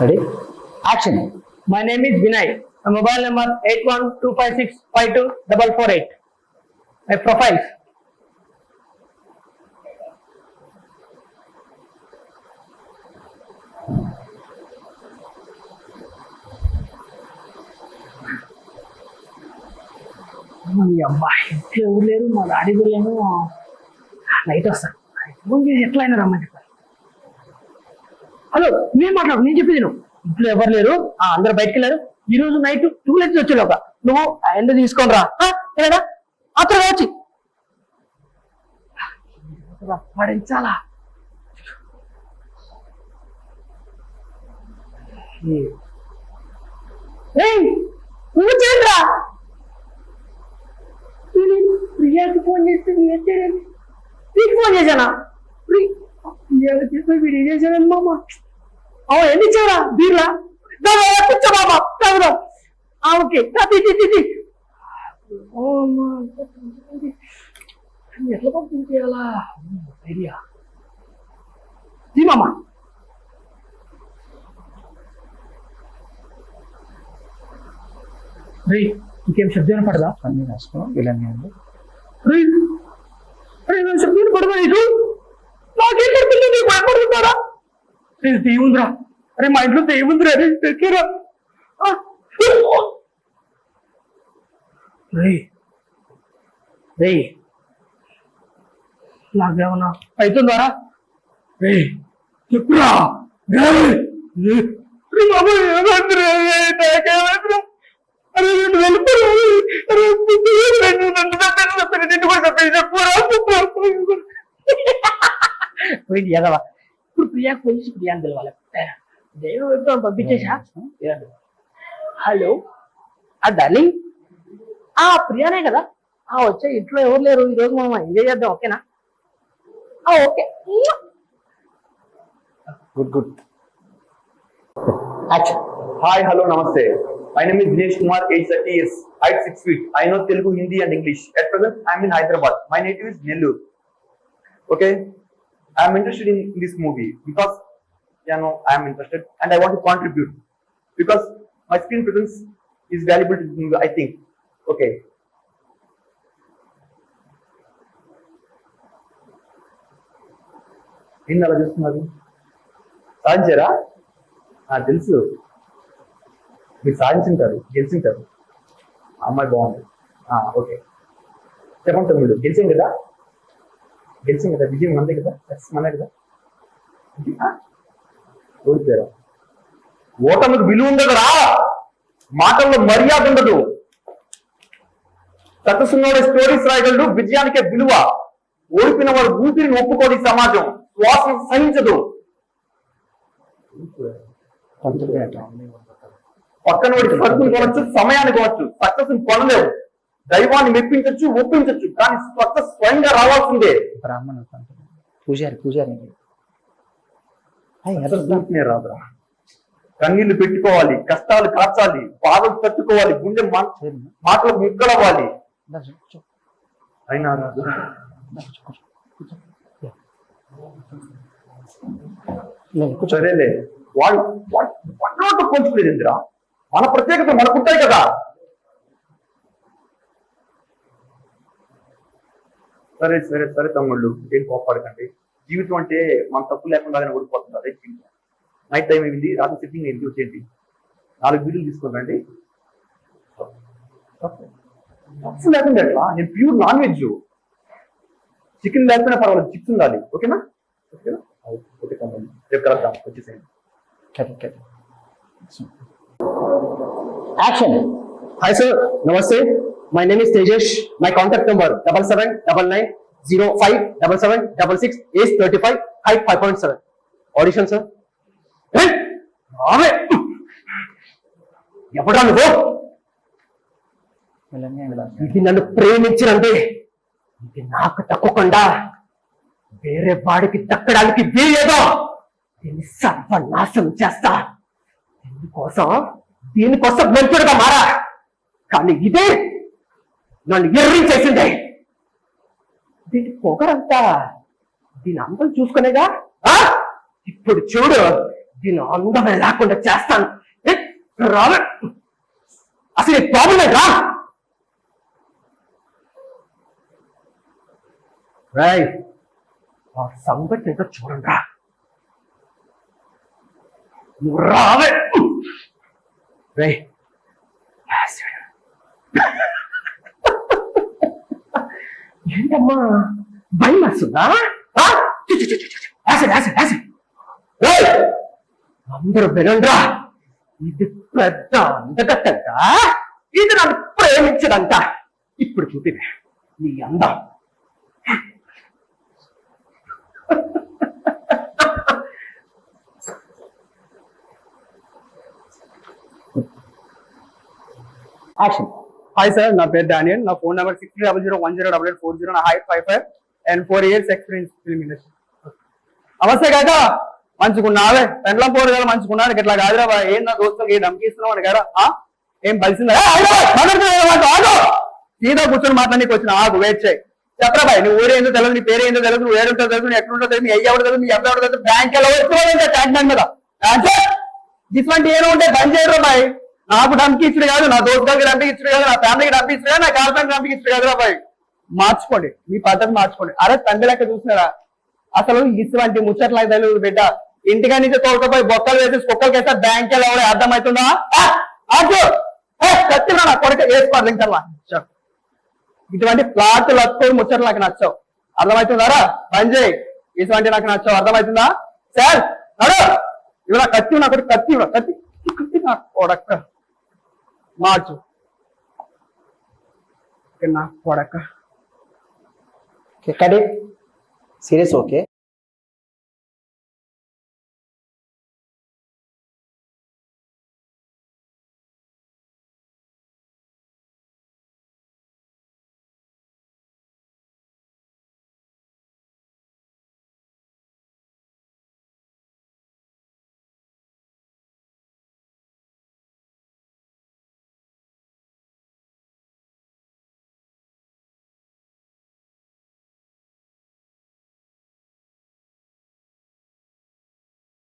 Ready action My name is Vinay. My mobile number 8125652448. My profiles. ఈ అబ్బాయి ఎవరు లేరు మా డాడీ కూడా లేను నైట్ వస్తాను ఫోన్ చేసి ఎట్లా అయినా రమ్మని హలో నేను మాట్లాడు నేను చెప్పేది నువ్వు ఇంట్లో ఎవరు లేరు? ఆ అందరు బయటకు వెళ్ళారు. ఈ రోజు నైట్ టూ లెక్స్ వచ్చే ఒక నువ్వు ఎండ తీసుకొని రా. అతను వచ్చి. పడించాలా? ఏయ్, ప్రియాకి చేస్తే వీడు ఏం చేశాడని మామ అవ ఎన్ని ఇచ్చారా బీర్లా దా, దా, దా, కూర్చో బాబా తాగుదాం ఆ, ఓకే దా, తీ, తీ, తీ, తీ. ఓ, అమ్మా, కానీ ఎట్లా పంపించేయాలా ఐడియా తీ మామ రే ఇంకేం శబ్దం పడదా అన్ని రాసుకున్నాం వీళ్ళని అండి రే రే నా శబ్దం పడదా ఇది నాకేం నేను దేవుందిరా అరే మా ఇంట్లో దేవుందిరా రే రే రే నాకేమన్నా అవుతుందారా రే చెప్పురా చెప్పురా చెప్పురా పోయింది ఎదవా ఇప్పుడు ప్రియా పోలీసు ప్రియా అని పిలవాలి దేవుడు ఎప్పుడు పంపించేసా హలో ఆ డార్లింగ్ ఆ ప్రియానే కదా ఆ వచ్చే ఇంట్లో ఎవరు లేరు ఈ రోజు మనం ఎంజాయ్ చేద్దాం ఓకేనా ఆ okay good good namaste. My name is Dinesh Kumar, age 30 years, height 6 feet. I know Telugu, Hindi and English. At present, I am in Hyderabad. My native is Nellore. Okay? I am interested in this movie because, you know, I am interested and I want to contribute because my screen presence is valuable to me, I think. Okay. ఏంది అలా చూస్తున్నారు సాధించారా తెలుసు మీరు సాధించుంటారు గెలిచింటారు అమ్మాయి బాగుంది okay చెప్పండి తమ్ముడు గెలిచాం కదా గెలిచింది కదా విజయం మనదే కదా సక్సెస్ మనదే కదా. ఆ? ఓడిపోయారా. ఓటమికి విలువ ఉండదు రా. మాటల్లో మర్యాద ఉండదు. సక్సెస్ స్టోరీస్ రాయగలడు విజయానికే విలువ. ఓడిపోయిన వాడు ఊపిరిని ఒప్పుకోడు సమాజం. శ్వాస సహించదు. పక్కన వాడికి సరుకులు కొనవచ్చు సమయాన్ని కొనవచ్చు సక్సెస్ కొనలేవు దైవాన్ని మెప్పించొచ్చు ఒప్పించొచ్చు. కానీ సక్సెస్ స్వయంగా రావాల్సిందే. బ్రాహ్మణ పూజారి పూజారి రాదురా. కన్నీళ్ళు పెట్టుకోవాలి కష్టాలు కాచాలి బాధలు తట్టుకోవాలి గుండె మా- మాటలకు ముక్కలవ్వాలి. అయినా రాదు సరేలే. వాడు వాడు ఇందిరా మన ప్రత్యేకత మనకుంటాయి కదా. సరే సరే సరే తమ్ముళ్ళు ఏం కోపాడకండి జీవితం అంటే మన తప్పు లేకుండా ఓడిపోతుంది అదే జీవితం నైట్ టైం అయింది రాత్రి సిట్టింగ్ ఎందుకు వచ్చేయండి నాలుగు వీడియోలు తీసుకోండి తప్పు లేకుండా ఎట్లా? నేను ప్యూర్ నాన్ వెజ్. చికెన్ లేకపోయినా పర్వాలేదు చిప్స్ ఉండాలి. ఓకేనా ఓకేనా ఓకే తమ్ముళ్ళు రేపు కలుద్దాం. వచ్చేసేయండి. Action Hi sir, Namaste. My name is Tejesh my contact number double seven double nine zero five double seven double six age thirty five height five point seven audition sir ఎప్పుడో ఇది నన్ను ప్రేమించినంటే ఇది నాకు తక్కువకుండా వేరే వాడికి తక్కడానికి వీలేదో దీన్ని సర్వనాశనం చేస్తా. దీనికోసం దీనికోసం మంచుడుగా మారా. కానీ ఇదే నన్ను ఎర్రించేసిందే. దీని పొగరంతా దీని అందం చూసుకునేగా ఇప్పుడు చూడు దీని అందమే లేకుండా చేస్తాను. ఏ, అసలు ప్రాబ్లం రా రై ఆ సంగతి ఏంటో చూడండి రా నువ్వు రావే. రే ఏంటమ్మా? భయం వస్తుందా? అందరూ వినండ్రా. ఇది పెద్ద అందగత్తంట. ఇది నన్ను ప్రేమించదంట. ఇప్పుడు చూపిన నీ అందం. యాక్షన్ హాయ్ సార్ నా పేరు డానియల్. నా phone number six double zero one zero double eight four zero నా height five five and four years experience film industry నమస్తే కాక. మంచుకున్నావే? పెండ్లం పోరు కదా మంచుకున్నాను. ఇట్లా కాదురా ఏం నా దోస్తులకు ఏం నమ్మకిస్తున్నావు అని కదా? ఏం బలిసిందా? సీదా కూర్చొని మాట్లాడి వచ్చిన ఆగు వెయిట్ చేయి. చెప్పరా బాయ్ నువ్వు ఊరేందో తెలియదు నీ పేరు ఏందో తెలియదు నువ్వు ఏడుంటో తెలియదు నువ్వు ఎక్కడుంటో తెలియదు నీ అయ్య ఎవరు తెలియదు నీ అబ్బాయి ఎవరు తెలియదు బ్యాంక్ ఎలా వచ్చి ట్యాంక్ మ్యాన్ మీద. ఇటువంటి ఏమో ఉంటే బంద్ చేయరు బాయ్ నాకు డంపి కాదు నా దోస్తులకి దగ్గర ఇచ్చుడు కాదు నా ఫ్యామిలీకి డంపి కాదు నా గర్ల్ ఫ్రెండ్ డంపి ఇచ్చుడు కాదు బాయ్. మార్చుకోండి మీ పద్ధతి మార్చుకోండి. అరే తండ్రి లెక్క చూసినారా అసలు ఇటువంటి ముచ్చట్ల తెలియదు బిడ్డ. ఇంటికా నుంచి తోలుకపోయి బొక్కలు వేసి కుక్కలు వేస్తే బ్యాంక్ ఎలా అర్థమవుతుందా? ఆ, కత్తిరా నా కొడుకు. వేసుకోవాలి ఇంకా ఇటువంటి ప్లాట్ లక్కోడు ముచ్చట్లు నాకు నచ్చవు. అర్థమవుతుందారా పని ఇటువంటి నాకు నచ్చవు. అర్థమవుతుందా? సార్ నడు. ఇవి నా కత్తి నా కొడుకు కత్తి ఇవ్వ, కత్తి. కత్తి నా కొడక్క మార్చు ఇక నా కొడక్క కడి సీరియస్ ఓకే